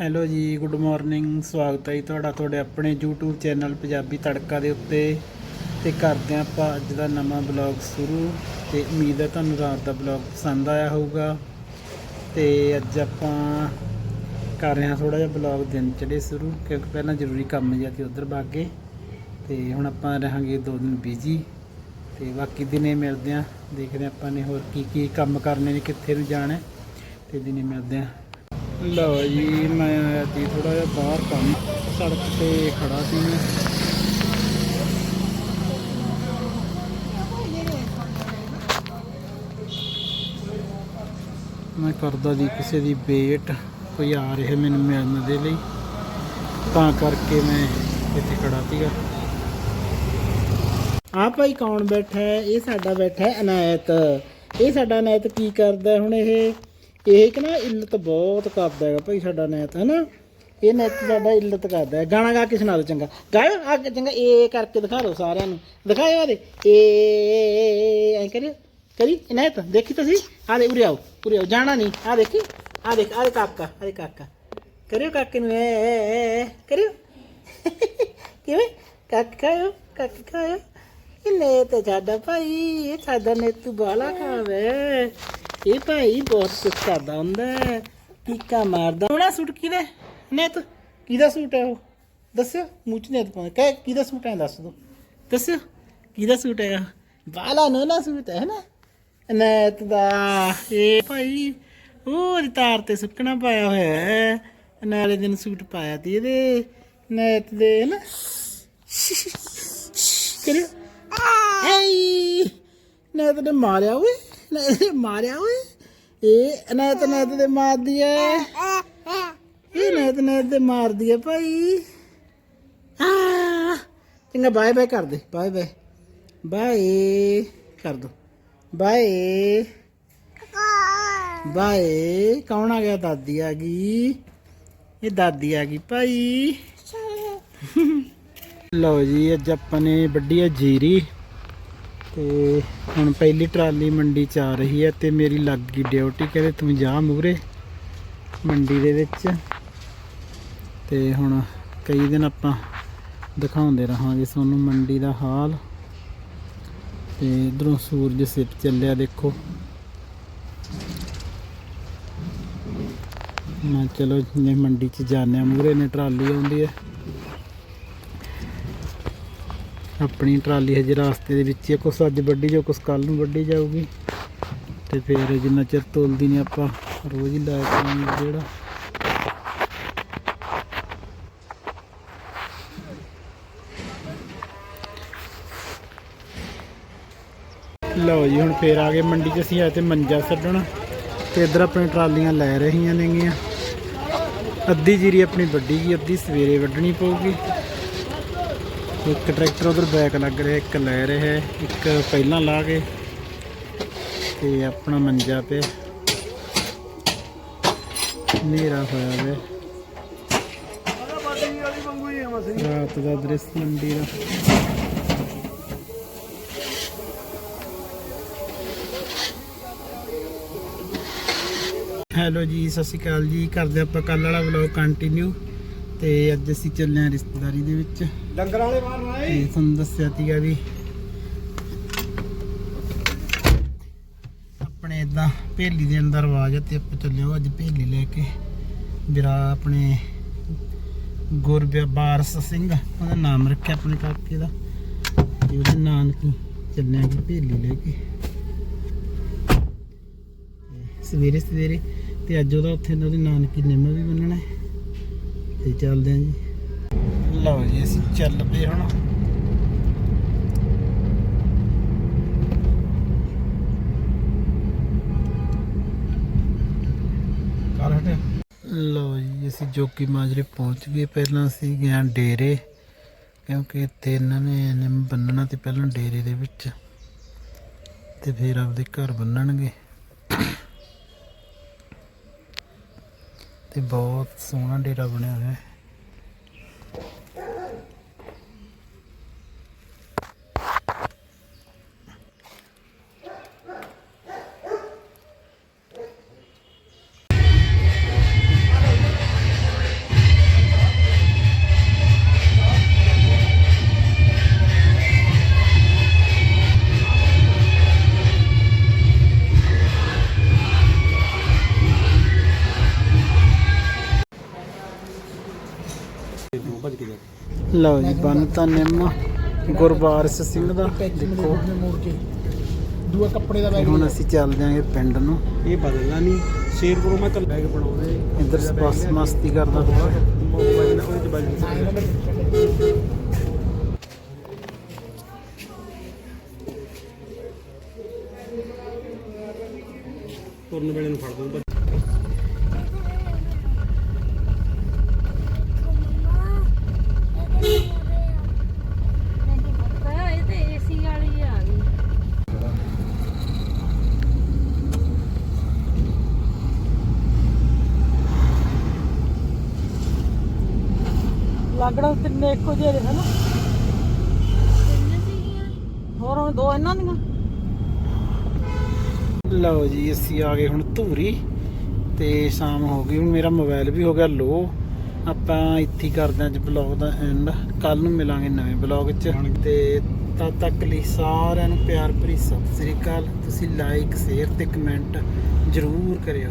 Hello ਜੀ, good morning, ਸਵਾਗਤ ਹੈ ਜੀ ਤੁਹਾਡਾ, ਤੁਹਾਡੇ ਆਪਣੇ YouTube ਚੈਨਲ ਪੰਜਾਬੀ ਤੜਕਾ ਦੇ ਉੱਤੇ। ਤੇ ਕਰਦੇ ਹਾਂ ਆਪਾਂ ਅੱਜ ਦਾ ਨਵਾਂ ਬਲੌਗ ਸ਼ੁਰੂ। ਤੇ ਉਮੀਦ ਹੈ ਤੁਹਾਨੂੰ ਰਾਤ ਦਾ ਬਲੌਗ ਪਸੰਦ ਆਇਆ ਹੋਊਗਾ। ਤੇ ਅੱਜ ਆਪਾਂ ਕਰ ਰਹੇ ਹਾਂ ਥੋੜਾ ਜਿਹਾ ਬਲੌਗ ਦਿਨ ਚੜੇ ਸ਼ੁਰੂ, ਕਿਉਂਕਿ ਪਹਿਲਾਂ ਜ਼ਰੂਰੀ ਕੰਮ ਜਿਹਾ ਤੇ ਉਧਰ ਭਾਗੇ ਤੇ ਹੁਣ ਆਪਾਂ ਰਹਾਂਗੇ ਦੋ ਦਿਨ ਬਿਜ਼ੀ ਤੇ ਬਾਕੀ ਦਿਨੇ ਮਿਲਦੇ ਹਾਂ, ਦੇਖਦੇ ਹਾਂ ਆਪਾਂ ਨੇ ਹੋਰ ਕੀ ਕੀ ਕੰਮ ਕਰਨੇ ਨੇ, ਕਿੱਥੇ ਨੂੰ ਜਾਣਾ ਹੈ। ਤੇ ਦਿਨੇ ਮਿਲਦੇ ਹਾਂ। ਲਓ ਜੀ, ਮੈਂ ਆਇਆ ਜੀ ਥੋੜਾ ਜਿਹਾ ਬਾਹਰ ਕੰਮ, ਸੜਕ ਤੇ ਖੜਾ ਸੀ ਮੈਂ। ਮੈਂ ਕਰਦਾ ਜੀ ਕਿਸੇ ਦੀ ਵੇਟ, ਕੋਈ ਆ ਰਿਹਾ ਮੈਨੂੰ ਮਿਲਣ ਦੇ ਲਈ। ਤਾਂ ਕਰਕੇ ਮੈਂ ਇੱਥੇ ਖੜਾ ਸੀਗਾ। ਆ ਭਾਈ ਕੌਣ ਬੈਠਾ ਹੈ? ਇਹ ਸਾਡਾ ਬੈਠਾ ਹੈ ਅਨਾਇਤ। ਇਹ ਸਾਡਾ ਅਨਾਇਤ ਕੀ ਕਰਦਾ ਹੁਣ ਇਹ? ਇਹ ਕਿ ਨਾ ਇੱਲਤ ਬਹੁਤ ਕਰਦਾ ਹੈਗਾ ਭਾਈ ਸਾਡਾ ਅਨਾਇਤ ਹੈ ਨਾ ਇਹ ਨੈਤ ਸਾਡਾ ਇੱਲਤ ਕਰਦਾ ਹੈ। ਗਾਣਾ ਗਾ ਕੇ ਸੁਣਾ ਦਿਓ ਚੰਗਾ। ਗਾਇਓ, ਆ ਕੇ ਚੰਗਾ ਇਹ ਕਰਕੇ ਦਿਖਾ ਦਿਓ ਸਾਰਿਆਂ ਨੂੰ। ਦਿਖਾਇਓ ਆਦੇ ਇਹ ਐਂ ਕਰਿਓ। ਕਰੀ ਅਨਾਇਤ ਦੇਖੀ ਤੁਸੀਂ? ਆਦੇ ਉਰੇ ਆਓ ਉਰੇ ਆਓ। ਜਾਣਾ ਨਹੀਂ। ਆ ਦੇਖੀ? ਆ ਦੇਖ ਆ ਦੇ ਕਾਕਾ ਆ ਦੇ ਕਾਕਾ। ਕਰਿਓ ਕਾਕੇ ਨੂੰ ਐ ਕਰਿਓ। ਕਿਵੇਂ? ਕਾਕਾ ਆਇਓ ਕਾਕਾ ਆਇਓ ਇਹ ਨੇ ਸਾਡਾ ਭਾਈ। ਇਹ ਸਾਡਾ ਨੇ ਤੂੰ ਬਾਲਾ ਖਾਵੇ। ਇਹ ਭਾਈ ਬਹੁਤ ਕੁਛ ਕਰਦਾ ਹੁੰਦਾ ਹੈ। ਟੀਕਾ ਮਾਰਦਾ। ਹੋਣਾ ਸੂਟ ਕਿਹਦਾ? ਨੇ ਤੂੰ ਕਿਹਦਾ ਸੂਟ ਹੈ ਉਹ? ਦੱਸਿਓ ਮੂੰਹ ਨੇ ਪਾਉਂਦਾ। ਕਹਿ ਕਿਹਦਾ ਸੂਟ ਹੈ? ਦੱਸ ਦੋ। ਦੱਸਿਓ ਕਿਹਦਾ ਸੂਟ ਹੈਗਾ ਬਾਲਾ ਨੋਨਾ ਸੂਟ ਹੈ ਨਾ? ਨੈਤ ਦਾ। ਇਹ ਭਾਈ ਉਹ ਤਾਰ ਤੇ ਸੁੱਕਣਾ ਪਾਇਆ ਹੋਇਆ ਹੈ। ਨਾਲੇ ਦਿਨ ਸੂਟ ਪਾਇਆ ਤੀ ਇਹਦੇ। ਨੈਤ ਦੇ ਨਾ? ਕਰਿਓ। ਏ ਨੈਤ ਨੇ ਮਾਰਿਆ ਓਏ। ਨੈਤ ਮਾਰਿਆ ਓਏ। ਇਹ ਅਨੈਤ ਨੈਤ ਦੇ ਮਾਰਦੀ ਐ। ਇਹ ਨੈਤ ਨੈਤ ਦੇ ਮਾਰਦੀ ਐ ਭਾਈ। ਆ। ਚੰਗਾ ਬਾਏ ਬਾਏ ਕਰ ਦੇ। ਬਾਏ ਬਾਏ ਬਾਏ ਕਰ ਦੋ। ਬਾਏ ਬਾਏ ਕੌਣ ਆ ਗਿਆ? ਦਾਦੀ ਆ ਗਈ। ਇਹ ਦਾਦੀ ਆ ਗਈ ਭਾਈ। ਲਓ ਜੀ, ਅੱਜ ਆਪਾਂ ਨੇ ਵੱਡੀ ਜੀਰੀ। ਤੇ ਹੁਣ ਪਹਿਲੀ ਟਰਾਲੀ ਮੰਡੀ ਚ ਆ ਰਹੀ ਹੈ ਤੇ ਮੇਰੀ ਲੱਗ ਗਈ ਡਿਊਟੀ, ਕਹਿੰਦੇ ਤੂੰ ਜਾ ਮੂਰੇ ਮੰਡੀ ਦੇ ਵਿੱਚ। ਤੇ ਹੁਣ ਕਈ ਦਿਨ ਆਪਾਂ ਦਿਖਾਉਂਦੇ ਰਹਾਂਗੇ ਤੁਹਾਨੂੰ ਮੰਡੀ ਦਾ ਹਾਲ। ਤੇ ਇਧਰੋਂ ਸੂਰਜ ਸਿਰ ਚੱਲਿਆ ਦੇਖੋ। ਮੈਂ ਚਲੋ, ਜੇ ਮੰਡੀ ਚ ਜਾਂਦੇ ਆ ਮੂਰੇ ਨੇ ਟਰਾਲੀ ਆਉਂਦੀ ਹੈ। ਆਪਣੀ ਟਰਾਲੀ ਹਜੇ ਰਾਸਤੇ ਦੇ ਵਿੱਚ ਹੀ ਕੁਛ ਅੱਜ ਵੱਢੀ ਜਾਓ ਕੁਛ ਕੱਲ ਨੂੰ ਵੱਢੀ ਜਾਊਗੀ। ਤੇ ਫਿਰ ਜਿੰਨਾ ਚਿਰ ਤੋਲਦੀ ਨਹੀਂ ਆਪਾਂ, ਰੋਜ਼ ਹੀ ਲਾਇਆ ਕਰਾਂਗੇ ਜਿਹੜਾ। ਲਓ ਜੀ, ਹੁਣ ਫੇਰ ਆ ਗਏ ਮੰਡੀ 'ਚ, ਅਸੀਂ ਆਏ ਤੇ ਮੰਜਾ ਛੱਡਣ ਤੇ ਇੱਧਰ ਆਪਣੀ ਟਰਾਲੀਆਂ ਲੈ ਰਹੀਆਂ ਨੇਗੀਆਂ। ਅੱਧੀ ਜੀਰੀ ਆਪਣੀ ਵੱਡੀ ਗਈ, ਅੱਧੀ ਸਵੇਰੇ ਵੱਢਣੀ ਪਊਗੀ। ਇੱਕ ਟਰੈਕਟਰ ਉਧਰ ਬੈਕ ਲੱਗ ਰਿਹਾ, ਇੱਕ ਲੈ ਰਿਹਾ, ਇੱਕ ਪਹਿਲਾਂ ਲਾ ਕੇ ਤੇ ਆਪਣਾ ਮੰਜਾ ਪਿਆ। ਹਨੇਰਾ ਹੋਇਆ ਵੇ ਰਾਤ ਦਾ ਦ੍ਰਿਸ਼ ਮੰਡੀ ਦਾ ਹੈਲੋ ਜੀ, ਸਤਿ ਸ਼੍ਰੀ ਅਕਾਲ ਜੀ। ਕਰਦੇ ਆਪਾਂ ਕੱਲ ਵਾਲਾ ਵਲੌਗ ਕੰਟੀਨਿਊ ਤੇ ਅੱਜ ਅਸੀਂ ਚੱਲੇ ਹਾਂ ਰਿਸ਼ਤੇਦਾਰੀ ਦੇ ਵਿੱਚ। ਡੰਗਰ ਵਾਲੇ ਮਾਰਨਾ ਤੇ ਤੁਹਾਨੂੰ ਦੱਸਿਆ ਸੀਗਾ ਵੀ ਆਪਣੇ ਇਦਾਂ ਭੇਲੀ ਦੇਣ ਦਾ ਰਿਵਾਜ ਹੈ ਤੇ ਆਪਾਂ ਚੱਲੇ ਹਾਂ ਅੱਜ ਭੇਲੀ ਲੈ ਕੇ। ਵੀਰਾ ਆਪਣੇ ਗੁਰਬਾਰਸ ਸਿੰਘ ਉਹਦਾ ਨਾਮ ਰੱਖਿਆ ਆਪਣੇ ਕਾਕੇ ਦਾ। ਤੇ ਉਹਦੇ ਨਾਨਕੀ ਚੱਲੇ ਹਾਂ ਭੇਲੀ ਲੈ ਕੇ। ਤੇ ਸਵੇਰੇ ਸਵੇਰੇ ਤੇ ਅੱਜ ਉਹਦਾ ਉੱਥੇ ਉਹਦੇ ਨਾਨਕੀ ਨਿੰਮ ਵੀ ਬੰਨਣਾ ਹੈ। ਤੇ ਚੱਲਦੇ ਹਾਂ ਜੀ। ਲਓ ਜੀ, ਅਸੀਂ ਚੱਲ ਪਏ ਹੁਣ। ਕਰ ਹਟਿਆ ਲਓ ਜੀ, ਅਸੀਂ ਜੋਗੀ ਮਾਜਰੇ ਪਹੁੰਚ ਗਏ। ਪਹਿਲਾਂ ਅਸੀਂ ਗਏ ਹਾਂ ਡੇਰੇ, ਕਿਉਂਕਿ ਇੱਥੇ ਇਹਨਾਂ ਨੇ ਨਿੰਮ ਬੰਨਣਾ ਤੇ ਪਹਿਲਾਂ ਡੇਰੇ ਦੇ ਵਿੱਚ। ਤੇ ਫਿਰ ਆਪਦੇ ਘਰ ਬੰਨਣਗੇ। ਤੇ ਬਹੁਤ ਸੋਹਣਾ ਡੇਰਾ ਬਣਿਆ ਹੋਇਆ ਹੈ। ਲਓ ਜੀ ਬੰਨ ਤਾਂ ਨਿੰਮ ਗੁਰਬਾਰਸ ਸਿੰਘ ਦਾ ਦੇਖੋ। ਦੂਆ ਕੱਪੜੇ ਦਾ ਤੇ ਹੁਣ ਅਸੀਂ ਚੱਲ ਜਾਾਂਗੇ ਪਿੰਡ ਨੂੰ। ਇਹ ਬਦਲਣਾ ਨਹੀਂ ਸ਼ੇਰਪੁਰੋਂ ਮੈਂ ਕੱਲ ਬੈਗ ਬਣਾਉਂਦੇ ਇੱਧਰ ਸਪਾਸ ਮਸਤੀ ਕਰਦਾ। ਹੋਇਆ ਮੋਬਾਈਲ ਨਾਲ ਉਹਦੇ ਬਾਜੀ ਤੁਰਨ ਵੇਲੇ ਨੂੰ ਫੜ ਦੂੰ ਨਹੀਂ ਪਤਾ ਇਹ ਤੇ ਏਸੀ ਵਾਲੀ ਆ ਗਈ ਲੱਗਣਾ ਤਿੰਨੇ ਇੱਕੋ ਜਿਹੇ ਨੇ, ਹਨਾ? ਹੋਰ ਹੁਣ ਦੋ ਇਹਨਾਂ ਦੀਆਂ? ਲਓ ਜੀ, ਅਸੀਂ ਆ ਗਏ ਹੁਣ ਧੂਰੀ ਤੇ ਸ਼ਾਮ ਹੋ ਗਈ, ਹੁਣ ਮੇਰਾ ਮੋਬਾਈਲ ਵੀ ਹੋ ਗਿਆ ਲੋ। ਆਪਾਂ ਇੱਥੇ ਕਰਦੇ ਹਾਂ ਅੱਜ ਬਲੌਗ ਦਾ ਐਂਡ ਕੱਲ ਨੂੰ ਮਿਲਾਂਗੇ ਨਵੇਂ ਬਲੌਗ 'ਚ। ਤੇ ਤਦ ਤੱਕ ਲਈ ਸਾਰਿਆਂ ਨੂੰ ਪਿਆਰ ਭਰੀ ਸਤਿ ਸ੍ਰੀ ਅਕਾਲ। ਤੁਸੀਂ ਲਾਈਕ ਸ਼ੇਅਰ ਤੇ ਕਮੈਂਟ ਜ਼ਰੂਰ ਕਰਿਓ।